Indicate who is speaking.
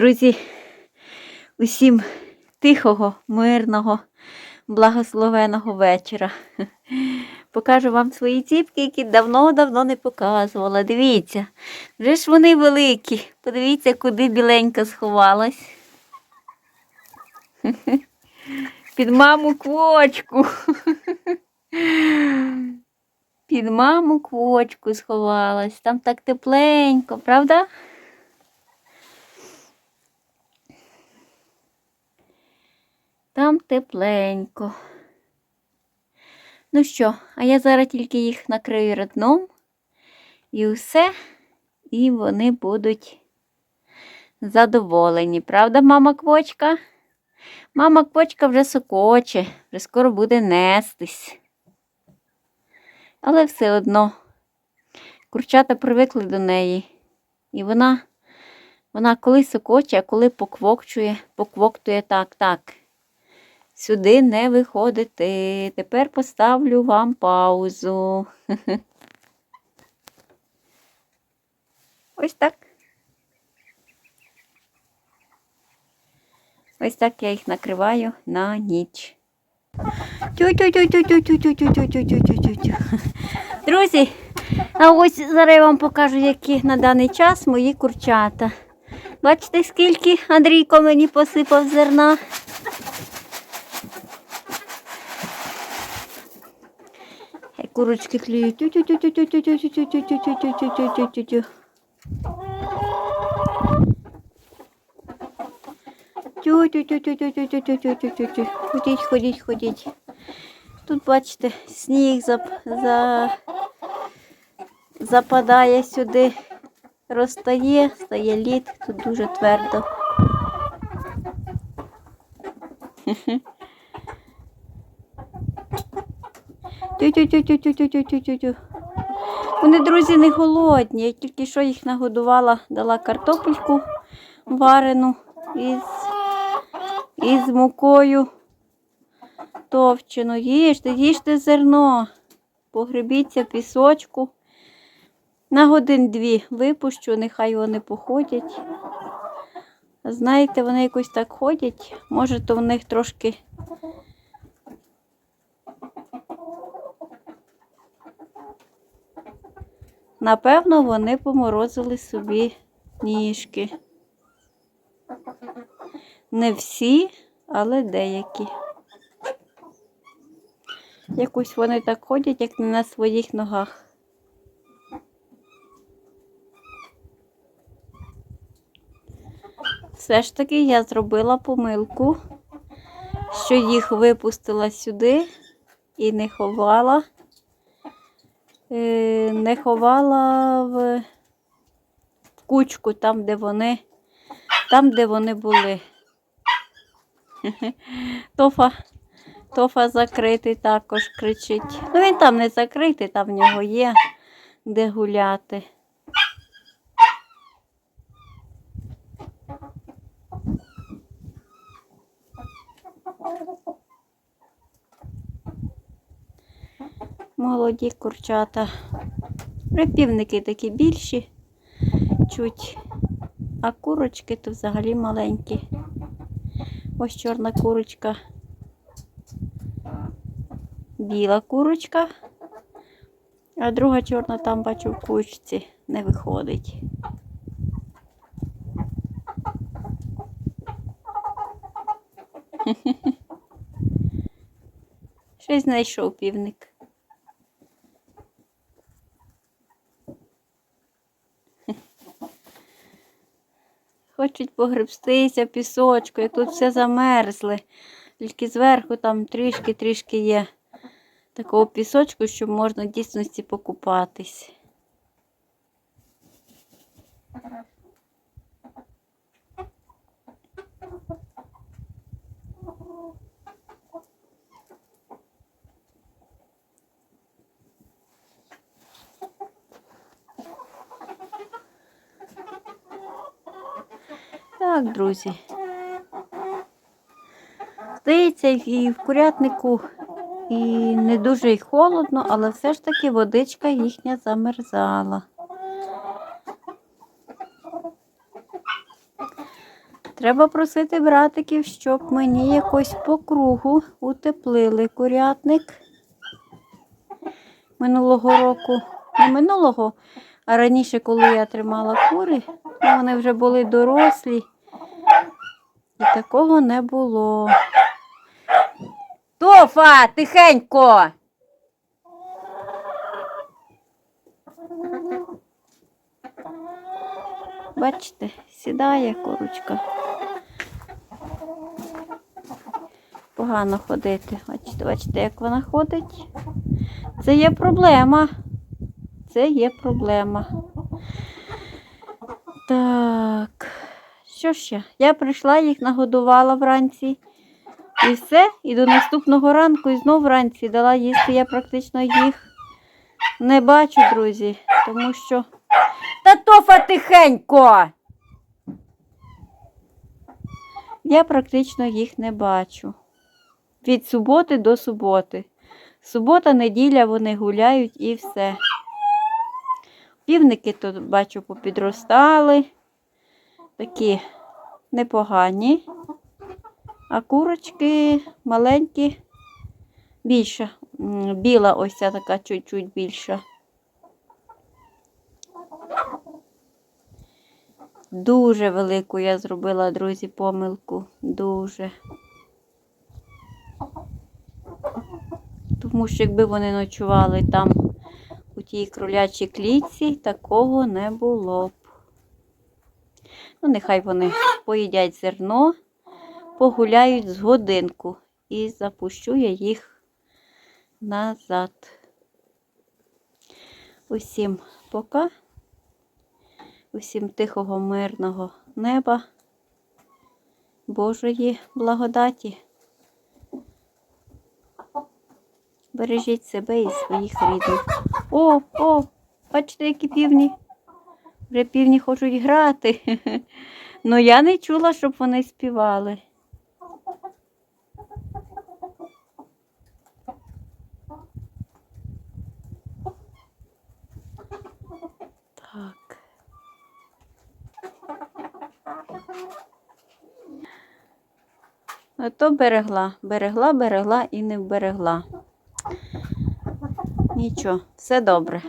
Speaker 1: Друзі, усім тихого, мирного, благословеного вечора. Покажу вам свої ціпки, які давно-давно не показувала. Дивіться, вже ж вони великі. Подивіться, куди біленька сховалась. Під маму квочку. Під маму квочку сховалась. Там так тепленько, правда? Там тепленько. Ну що, а я зараз тільки їх накрию родном і все, і вони будуть задоволені. Правда, мама квочка? Мама квочка вже сокоче, вже скоро буде нестись. Але все одно курчата привикли до неї. І вона, вона коли сокоче, а коли поквокчує, поквоктує так, так сюди не виходити. Тепер поставлю вам паузу. Ось так. Ось так я їх накриваю на ніч. Друзі, а ось зараз я вам покажу, які на даний час мої курчата. Бачите, скільки Андрійко мені посипав зерна. Курочки клюють. Тю-тю-тю-тю-тю-тю-тю-тю-тю-тю-тю-тю-тю-тю-тю. Тю-тю-тю-тю-тю-тю-тю-тю-тю-тю-тю. Ходіть, ходіть, ходіть. Тут, бачите, сніг зап... за... западає сюди, розтає, стає лід, тут дуже твердо. Тю-тю-тю-тю-тю-тю-тю-тю-тю. Вони, друзі, не голодні. Я тільки що їх нагодувала, дала картопельку варену із, із мукою товчену. Їжте, їжте зерно, погребіться пісочку. На годин-дві випущу, нехай вони походять. Знаєте, вони якось так ходять. Може, то в них трошки. Напевно, вони поморозили собі ніжки. Не всі, але деякі. Якось вони так ходять, як не на своїх ногах. Все ж таки я зробила помилку, що їх випустила сюди і не ховала, не ховала в кучку там, де вони, там, де вони були. Тофа, тофа закритий також кричить. Ну він там не закритий, там в нього є де гуляти. Молоді курчата. Припівники такі більші, чуть, а курочки то взагалі маленькі. Ось чорна курочка, біла курочка, а друга чорна там бачу в кучці не виходить. Щось знайшов півник. Хочуть погребстися пісочкою, тут все замерзли. Тільки зверху там трішки-трішки є такого пісочку, що можна в дійсності покупатись. Так, друзі. Здається, і в курятнику і не дуже й холодно, але все ж таки водичка їхня замерзала. Треба просити братиків, щоб мені якось по кругу утеплили курятник. Минулого року, не минулого, а раніше, коли я тримала кури, ну, вони вже були дорослі. І такого не було. Тофа, тихенько. Бачите, сідає курочка. Погано ходити. Бачите, бачите, як вона ходить. Це є проблема. Це є проблема. Так. Що ще? Я прийшла, їх нагодувала вранці. І все. І до наступного ранку і знов вранці дала їсти. Я практично їх не бачу, друзі. Тому що. Та тофа тихенько! Я практично їх не бачу. Від суботи до суботи. Субота, неділя вони гуляють і все. Півники тут, бачу, попідростали. Такі непогані. А курочки маленькі, більша. Біла ось ця така чуть-чуть більша. Дуже велику я зробила, друзі, помилку. Дуже. Тому що якби вони ночували там у тій кролячій клітці, такого не було б. Ну, нехай вони поїдять зерно, погуляють з годинку і запущу я їх назад. Усім пока. Усім тихого, мирного неба, Божої благодаті. Бережіть себе і своїх рідних. О, о, бачите, які півні. Вже півні хочуть грати. Ну я не чула, щоб вони співали. Так. А то берегла, берегла, берегла і не вберегла. Нічого, все добре.